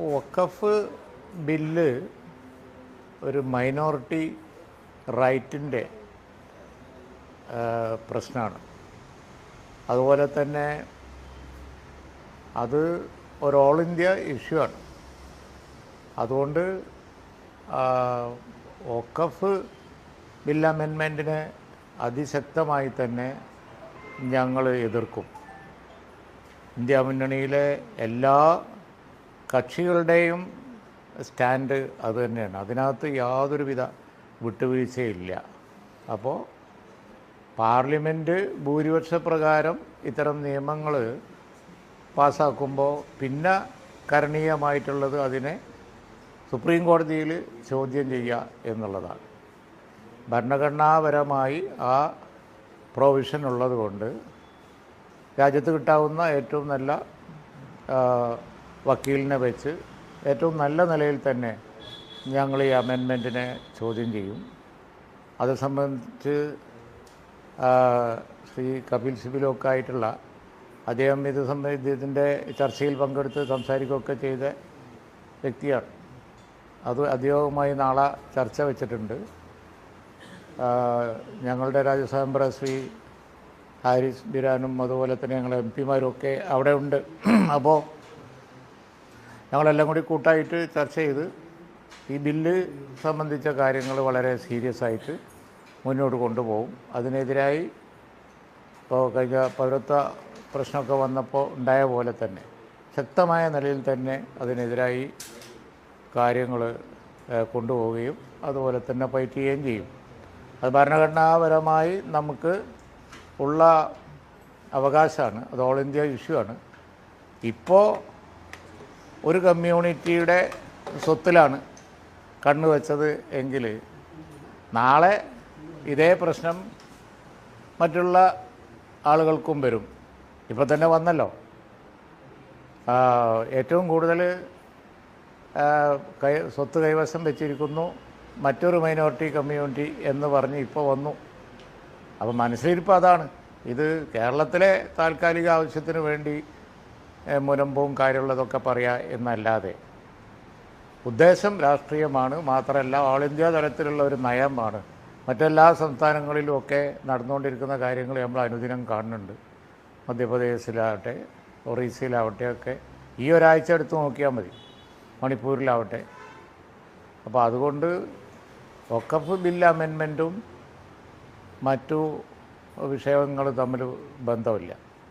വഖഫ് bill ഒരു minority റൈറ്റിന്റെ പ്രശ്നമാണ് അതുപോലെ തന്നെ അത് ഒരു ഓൾ ഇന്ത്യ ഇഷ്യൂ ആണ്. അതുകൊണ്ട് ഒക്കഫ് ബിൽ അമെൻമെന്റിനെ അതിശക്തമായി തന്നെ ഞങ്ങൾ എതിർക്കും. ഇന്ത്യ മുന്നണിയിലെ എല്ലാ കക്ഷികളുടെയും സ്റ്റാൻഡ് അത് തന്നെയാണ്. അതിനകത്ത് യാതൊരുവിധ വിട്ടുവീഴ്ചയില്ല. അപ്പോൾ പാർലമെന്റ് ഭൂരിപക്ഷ പ്രകാരം ഇത്തരം നിയമങ്ങൾ പാസ്സാക്കുമ്പോൾ പിന്നെ കരണീയമായിട്ടുള്ളത് അതിനെ സുപ്രീം കോടതിയിൽ ചോദ്യം ചെയ്യുക എന്നുള്ളതാണ്. ഭരണഘടനാപരമായി ആ പ്രൊവിഷൻ ഉള്ളതുകൊണ്ട് രാജ്യത്ത് കിട്ടാവുന്ന ഏറ്റവും നല്ല വക്കീലിനെ വെച്ച് ഏറ്റവും നല്ല നിലയിൽ തന്നെ ഞങ്ങൾ ഈ അമെൻമെന്റിനെ ചോദ്യം ചെയ്യും. അത് സംബന്ധിച്ച് ശ്രീ കപിൽ സിബിലൊക്കെ ആയിട്ടുള്ള അദ്ദേഹം ഇത് സംബന്ധിച്ച് ഇതിന്റെ ചർച്ചയിൽ പങ്കെടുത്ത് സംസാരിക്കുകയൊക്കെ ചെയ്ത വ്യക്തിയാണ്. അത് അദ്ദേഹവുമായി നാളെ ചർച്ച വെച്ചിട്ടുണ്ട്. ഞങ്ങളുടെ രാജ്യസഭ ശ്രീ ഹാരിസ് ബിരാനും അതുപോലെ തന്നെ ഞങ്ങളുടെ എം പിമാരും ഒക്കെ അവിടെ ഉണ്ട്. അപ്പോൾ ഞങ്ങളെല്ലാം കൂടി കൂട്ടായിട്ട് ചർച്ച ചെയ്ത് ഈ ബില്ല് സംബന്ധിച്ച കാര്യങ്ങൾ വളരെ സീരിയസ് ആയിട്ട് മുന്നോട്ട് കൊണ്ടുപോകും. അതിനെതിരായി ഇപ്പോൾ കഴിഞ്ഞ പൗരത്വ പ്രശ്നമൊക്കെ വന്നപ്പോൾ ഉണ്ടായ പോലെ തന്നെ ശക്തമായ നിലയിൽ തന്നെ അതിനെതിരായി കാര്യങ്ങൾ കൊണ്ടുപോവുകയും അതുപോലെ തന്നെ ഫൈറ്റ് ചെയ്യുകയും ചെയ്യും. അത് ഭരണഘടനാപരമായി നമുക്ക് ഉള്ള അവകാശമാണ് അത് ഓൾ ഇന്ത്യ ഇഷ്യൂ ആണ്. ഇപ്പോൾ ഒരു കമ്മ്യൂണിറ്റിയുടെ സ്വത്തിലാണ് കണ്ണു വെച്ചത് എങ്കിൽ നാളെ ഇതേ പ്രശ്നം മറ്റുള്ള ആളുകൾക്കും വരും. ഇപ്പം തന്നെ വന്നല്ലോ. ഏറ്റവും കൂടുതൽ കൈ സ്വത്ത് കൈവശം വെച്ചിരിക്കുന്നു മറ്റൊരു മൈനോറിറ്റി കമ്മ്യൂണിറ്റി എന്ന് പറഞ്ഞ് ഇപ്പോൾ വന്നു. അപ്പോൾ മനസ്സിലിരിപ്പ് അതാണ്. ഇത് കേരളത്തിലെ താൽക്കാലിക ആവശ്യത്തിന് വേണ്ടി ഏ, മുനമ്പവും കാര്യമുള്ളതൊക്കെ പറയുക എന്നല്ലാതെ. ഉദ്ദേശം രാഷ്ട്രീയമാണ് മാത്രമല്ല ഓൾ ഇന്ത്യ തലത്തിലുള്ള ഒരു നയമാണ്. മറ്റെല്ലാ സംസ്ഥാനങ്ങളിലും ഒക്കെ നടന്നുകൊണ്ടിരിക്കുന്ന കാര്യങ്ങൾ നമ്മൾ അനുദിനം കാണുന്നുണ്ട്. മധ്യപ്രദേശിലാവട്ടെ ഒറീസയിലാവട്ടെ ഒക്കെ. ഈ ഒരാഴ്ച എടുത്ത് നോക്കിയാൽ മതി മണിപ്പൂരിലാവട്ടെ. അപ്പോൾ അതുകൊണ്ട് ഒക്കഫ് ബിൽ അമെൻമെന്റും മറ്റു വിഷയങ്ങൾ തമ്മിൽ ബന്ധമില്ല.